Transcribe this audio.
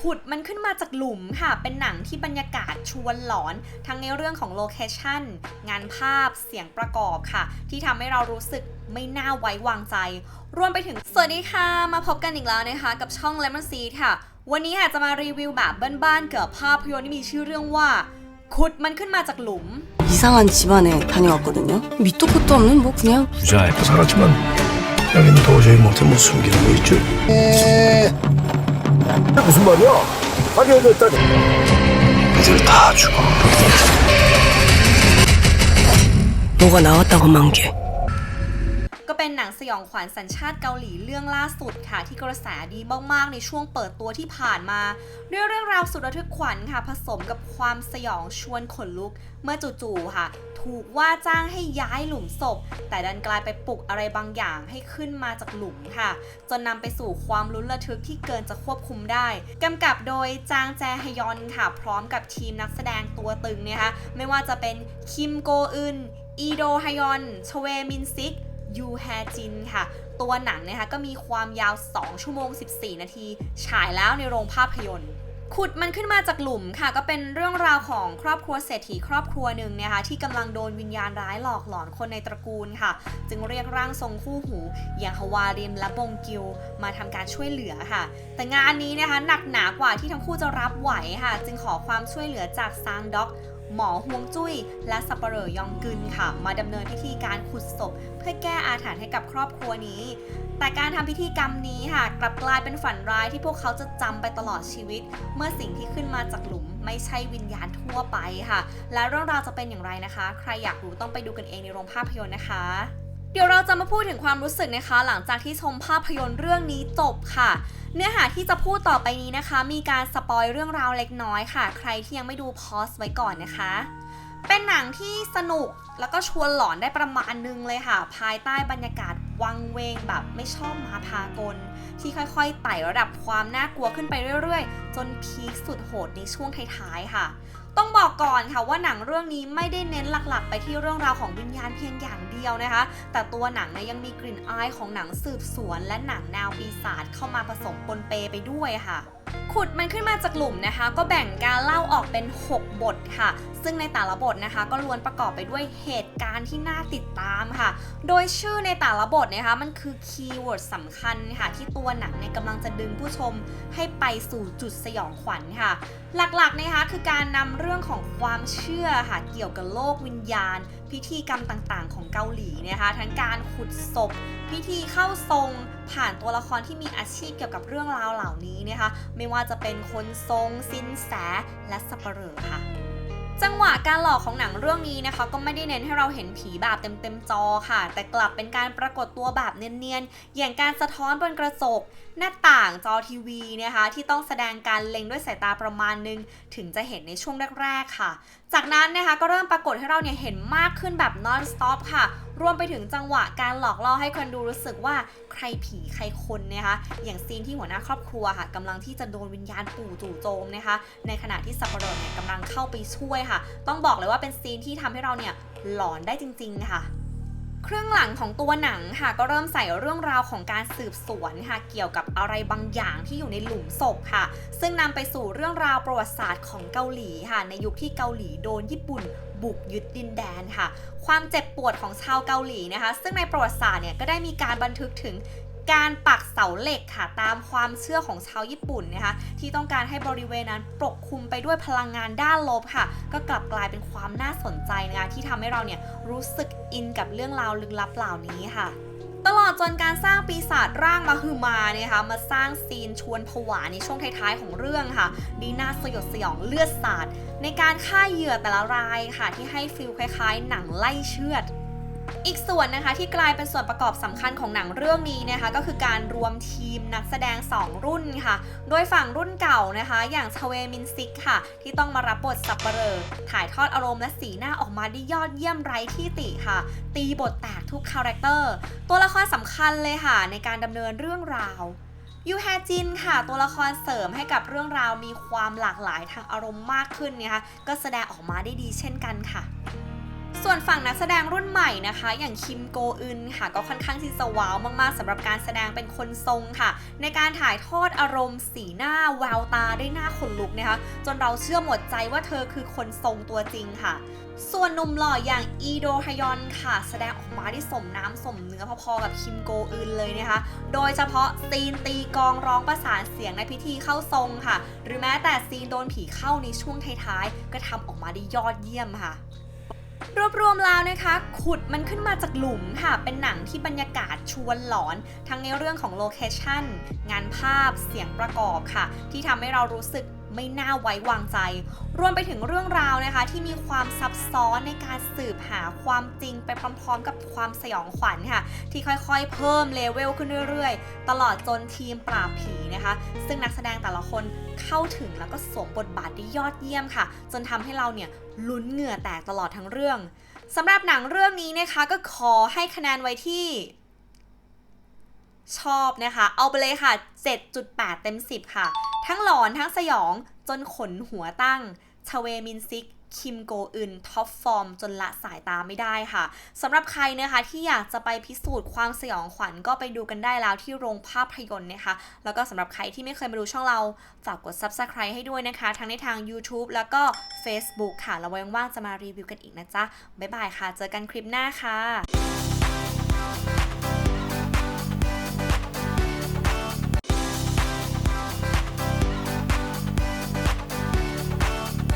ขุดมันขึ้นมาจากหลุมค่ะ เป็นหนังที่บรรยากาศชวนหลอน ทั้งในเรื่องของโลเคชั่น งานภาพ เสียงประกอบค่ะ ที่ทำให้เรารู้สึกไม่น่าไว้วางใจ รวมไปถึง สวัสดีค่ะ มาพบกันอีกแล้วนะคะ กับช่อง Lemon Seed ค่ะ วันนี้ค่ะจะมารีวิวแบบบ้านๆเกี่ยวกับภาพยนตร์ที่มีชื่อเรื่องว่า ขุดมันขึ้นมาจากหลุม 이상한 집안에 다녀왔거든요. 밑도 끝도 없는 뭐 그냥 부자의 살았지만 여기는 도저히 못해 못 숨기는 거 있죠. 무슨 말이야? 파괴됐다니. 애들 다 죽어. 뭐가 나왔다고 만개. ก็เป็นหนังสยองขวัญสัญชาติเกาหลีเรื่องล่าสุดค่ะที่กระแสดีมากๆในช่วงเปิดตัวที่ผ่านมา ด้วยเรื่องราวสุดระทึกขวัญค่ะ ผสมกับความสยองชวนขนลุก เมื่อจู่ๆค่ะ ถูกว่าจ้างให้ย้ายหลุมศพ แต่ดันกลายไปปลุกอะไรบางอย่างให้ขึ้นมาจากหลุมค่ะ จนนำไปสู่ความลุ้นระทึกที่เกินจะควบคุมได้กำกับโดยจางแจฮยอนค่ะ พร้อมกับทีมนักแสดงตัวตึงเนะคะไม่ว่าจะเป็นคิมโกอึนอีโดฮยอนชเวมินซิก ยูแฮจินค่ะ ตัวหนังนะคะก็มีความยาว 2 ชั่วโมง 14 นาที ฉายแล้วในโรงภาพยนตร์ขุดมันขึ้นมาจากหลุมค่ะ ก็เป็นเรื่องราวของครอบครัวเศรษฐีครอบครัวหนึ่งนะคะที่กำลังโดนวิญญาณร้ายหลอกหลอนคนในตระกูลค่ะ จึงเรียกร่างทรงคู่หู อย่างฮวาริมและบงกิว มาทำการช่วยเหลือค่ะ แต่งานนี้นะคะหนักหนากว่าที่ทั้งคู่จะรับไหวค่ะ จึงขอความช่วยเหลือจากซางด็อก หมอฮวงจุ้ย และสับปเหร่อยองกึนค่ะ มาดำเนินพิธีการขุดศพ เพื่อแก้อาถรรพ์ให้กับครอบครัวนี้ แต่การทำพิธีกรรมนี้ค่ะ กลับกลายเป็นฝันร้ายที่พวกเขาจะจำไปตลอดชีวิต เมื่อสิ่งที่ขึ้นมาจากหลุมไม่ใช่วิญญาณทั่วไปค่ะ และเรื่องราวจะเป็นอย่างไรนะคะ ใครอยากรู้ต้องไปดูกันเองในโรงภาพยนตร์นะคะเดี๋ยวเราจะมาพูดถึงความรู้สึกนะคะ หลังจากที่ชมภาพยนตร์เรื่องนี้จบค่ะเนื้อหาที่จะพูดต่อไปนี้นะคะ มีการสปอยเรื่องราวเล็กน้อยค่ะ ใครที่ยังไม่ดูพอสไว้ก่อนนะคะ เป็นหนังที่สนุกแล้วก็ชวนหลอนได้ประมาณนึงเลยค่ะ ภายใต้บรรยากาศ วังเวงแบบไม่ชอบมาพากล ที่ค่อยๆไต่ระดับความน่ากลัวขึ้นไปเรื่อยๆ จนพีคสุดโหดในช่วงท้ายๆค่ะ ต้องบอกก่อนค่ะว่าหนังเรื่องนี้ไม่ได้เน้นหลักๆ ไปที่เรื่องราวของวิญญาณเพียงอย่างเดียวนะคะ แต่ตัวหนังเนี่ยยังมีกลิ่นอายของหนังสืบสวน และหนังแนวปีศาจเข้ามาผสมปนเปไปด้วยค่ะ ขุดมันขึ้นมาจากหลุมนะคะ ก็แบ่งการเล่าออกเป็น 6 บทค่ะ ซึ่งในแต่ละบทนะคะ ก็ล้วนประกอบไปด้วยเหตุการณ์ที่น่าติดตามค่ะ โดยชื่อในแต่ละบทนะคะ มันคือคีย์เวิร์ดสำคัญค่ะ ที่ตัวหนังในกำลังจะดึงผู้ชมให้ไปสู่จุดสยองขวัญค่ะหลักๆนะคะคือการนำเรื่องของความเชื่อค่ะเกี่ยวกับโลกวิญญาณ พิธีกรรมต่างๆ ของเกาหลีนะคะทั้งการขุดศพ พิธีเข้าทรง ผ่านตัวละครที่มีอาชีพเกี่ยวกับเรื่องราวเหล่านี้นะคะไม่ว่าจะเป็นคนทรงสินแสและสับปเหร่อค่ะ จังหวะการหลอกของหนังเรื่องนี้นะคะ ก็ไม่ได้เน้นให้เราเห็นผีแบบเต็มๆจอค่ะ แต่กลับเป็นการปรากฏตัวแบบเนียนๆ อย่างการสะท้อนบนกระจกหน้าต่างจอทีวีนะคะ ที่ต้องแสดงการเล็งด้วยสายตาประมาณนึง ถึงจะเห็นในช่วงแรกๆค่ะ จากนั้นนะคะก็เริ่มปรากฏให้เราเนี่ยเห็นมากขึ้นแบบ non stop ค่ะ รวมไปถึงจังหวะการหลอกล่อให้คนดูรู้สึกว่าใครผีใครคนนะคะอย่างซีนที่หัวหน้าครอบครัวค่ะกำลังที่จะโดนวิญญาณปู่จู่โจมนะคะ ในขณะที่สับปะรดเนี่ยกำลังเข้าไปช่วยค่ะ ต้องบอกเลยว่าเป็นซีนที่ทำให้เราเนี่ยหลอนได้จริง ๆ ค่ะ ครื่องหลังของตัวหนังค่ะก็เริ่มใส่เรื่องราวของการสืบสวนค่ะเกี่ยวกับอะไรบางอย่างที่อยู่ในหลุมศพค่ะ ซึ่งนำไปสู่เรื่องราวประวัติศาสตร์ของเกาหลีค่ะ ในยุคที่เกาหลีโดนญี่ปุ่นบุกยึดดินแดนค่ะ ความเจ็บปวดของชาวเกาหลีนะคะ ซึ่งในประวัติศาสตร์เนี่ยก็ได้มีการบันทึกถึง การปักเสาเหล็กค่ะตามความเชื่อของชาวญี่ปุ่นนะคะที่ต้องการให้บริเวณนั้นปกคลุมไปด้วยพลังงานด้านลบค่ะ ก็กลับกลายเป็นความน่าสนใจนะคะที่ทำให้เราเนี่ยรู้สึกอินกับเรื่องราวลึกลับเหล่านี้ค่ะตลอดจนการสร้างปีศาจร่างมาฮือมาเนี่ยค่ะมาสร้างซีนชวนผวาในช่วงท้ายๆของเรื่องค่ะ ดีน่าสยดสยองเลือดสาดในการฆ่าเหยื่อแต่ละรายค่ะ ที่ให้ฟิลคล้ายๆ หนังไล่เชือด อีกส่วนนะคะที่กลายเป็นส่วนประกอบสำคัญของหนังเรื่องนี้นะคะก็คือการรวมทีมนักแสดง 2 รุ่นค่ะ โดยฝั่งรุ่นเก่านะคะ อย่างชเวมินซิกค่ะ ที่ต้องมารับบทสับเปลอถ่ายทอดอารมณ์และสีหน้าออกมาได้ยอดเยี่ยมไร้ที่ติค่ะ ตีบทแตกทุกคาแรคเตอร์ ตัวละครสำคัญเลยค่ะ ในการดำเนินเรื่องราวยูแฮจินค่ะ ตัวละครเสริมให้กับเรื่องราวมีความหลากหลายทางอารมณ์มากขึ้นนี่ยค่ะก็แสดงออกมาได้ดีเช่นกันค่ะ ส่วนฝั่งนักแสดงรุ่นใหม่นะคะ อย่างคิมโกอึนค่ะ ก็ค่อนข้างที่จะว้าวมากๆสำหรับการแสดงเป็นคนทรงค่ะ ในการถ่ายทอดอารมณ์สีหน้าแววตาได้หน้าขนลุกนะคะ จนเราเชื่อหมดใจว่าเธอคือคนทรงตัวจริงค่ะ ส่วนหนุ่มหล่ออย่างอีโดฮยอนค่ะ แสดงออกมาที่สมน้ำสมเนื้อพอๆกับคิมโกอึนเลยนะคะ โดยเฉพาะซีนตีกองร้องประสานเสียงในพิธีเข้าทรงค่ะ หรือแม้แต่ซีนโดนผีเข้าในช่วงท้ายๆก็ทำออกมาได้ยอดเยี่ยมค่ะ รวบรวมแล้วนะคะ ขุดมันขึ้นมาจากหลุมค่ะ เป็นหนังที่บรรยากาศชวนหลอน ทั้งในเรื่องของโลเคชั่น งานภาพ เสียงประกอบค่ะ ที่ทำให้เรารู้สึก ไม่น่าไว้วางใจ รวมไปถึงเรื่องราวนะคะ ที่มีความซับซ้อนในการสืบหาความจริงไปพร้อม ๆ กับความสยองขวัญค่ะ ที่ค่อยๆ เพิ่มเลเวลขึ้นเรื่อยๆ ตลอดจนทีมปราบผีนะคะ ซึ่งนักแสดงแต่ละคนเข้าถึงแล้วก็สวมบทบาทได้ยอดเยี่ยมค่ะ จนทำให้เราเนี่ยลุ้นเหงื่อแตกตลอดทั้งเรื่องสำหรับหนังเรื่องนี้นะคะก็ขอให้คะแนนไว้ที่ชอบนะคะ เอาไปเลยค่ะ 7.8 เต็ม 10 ค่ะ ทั้งหลอนทั้งสยองจนขนหัวตั้งชเวมินซิกคิมโกอึนท็อปฟอร์มจนละสายตาไม่ได้ค่ะสำหรับใครนะคะที่อยากจะไปพิสูจน์ความสยองขวัญก็ไปดูกันได้แล้วที่โรงภาพยนตร์นะคะ แล้วก็สำหรับใครที่ไม่เคยมาดูช่องเรา ฝากกด Subscribe ให้ด้วยนะคะ ทั้งในทาง YouTube แล้วก็ Facebook ค่ะแล้วไว้ว่างจะมารีวิวกันอีกนะจ๊ะ บ๊ายบายค่ะ เจอกันคลิปหน้าค่ะ